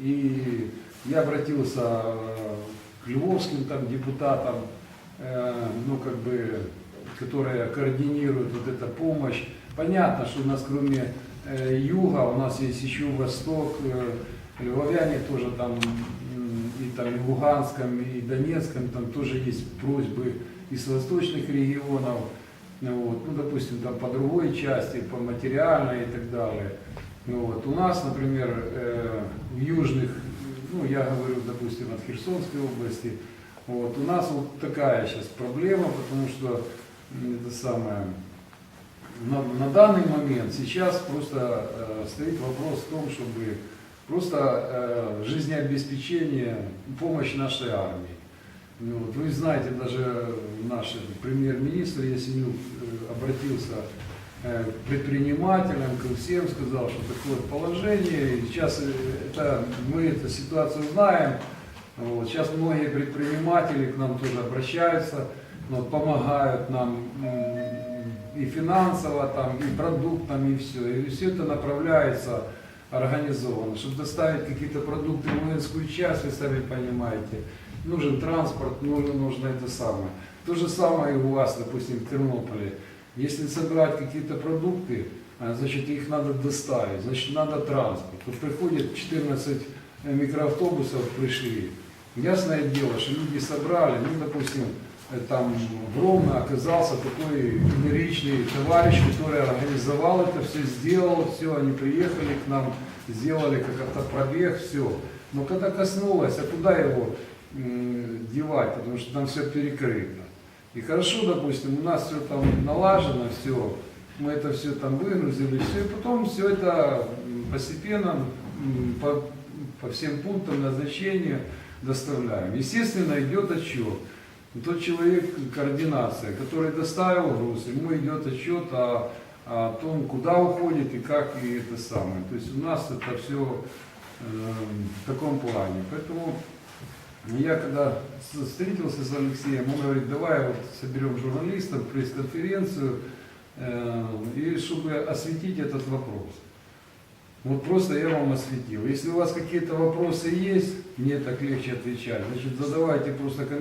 И я обратился э, к львовским там депутатам, э, ну как бы, которые координируют вот эту помощь. Понятно, что у нас кроме э, юга, у нас есть еще восток, львовяне тоже там и там и в Луганском, и Донецком, там тоже есть просьбы из восточных регионов, вот, ну, допустим, там по другой части, по материальной и так далее. Ну, вот. У нас, например, э, в южных, ну, я говорю, допустим, от Херсонской области, вот, у нас вот такая сейчас проблема, потому что это самое, на, на данный момент сейчас просто э, стоит вопрос в том, чтобы просто э, жизнеобеспечение, помощь нашей армии. Ну, вот вы знаете, даже наш премьер-министр Ясенюк э, обратился предпринимателям, ко всем, сказал, что такое положение. И сейчас э, это, мы эту ситуацию знаем. Вот. Сейчас многие предприниматели к нам тоже обращаются, вот, помогают нам и финансово, там, и продуктами, и все. И все это направляется организованно, чтобы доставить какие-то продукты в воинскую часть, вы сами понимаете, нужен транспорт, ну, нужно это самое. То же самое и у вас, допустим, в Тернополе. Если собирать какие-то продукты, а, значит, их надо доставить, значит, надо транспорт. Вот приходит 14 микроавтобусов, пришли. Ясное дело, что люди собрали, ну, допустим, э, там в оказался такой энергичный товарищ, который организовал это все, сделал все, они приехали к нам, сделали как автопробег, все. Но когда коснулось, а куда его девать, потому что там все перекрыто. И хорошо, допустим, у нас все там налажено, все, мы это все там выгрузили, все, и потом все это постепенно по, по всем пунктам назначения доставляем. Естественно, идет отчет. Тот человек, координация, который доставил груз, ему идет отчет о, о том, куда уходит и как и это самое. То есть у нас это все в таком плане. Поэтому я когда встретился с Алексеем, он говорит, давай вот соберем журналистов, пресс-конференцию, э, и чтобы осветить этот вопрос. Вот просто я вам осветил. Если у вас какие-то вопросы есть, мне так легче отвечать, значит задавайте просто кон-